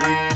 Bye.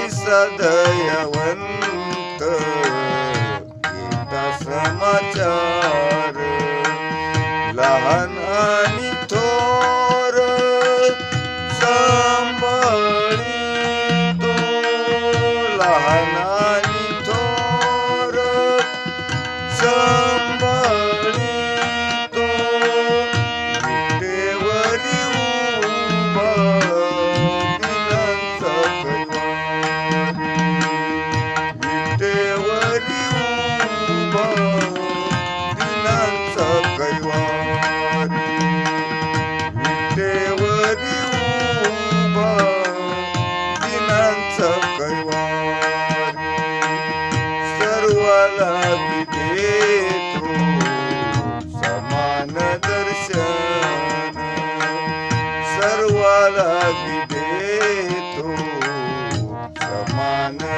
सदयवंत Gita समाचार. लहान आणि थोर सांभाळी तो. लहान Mama.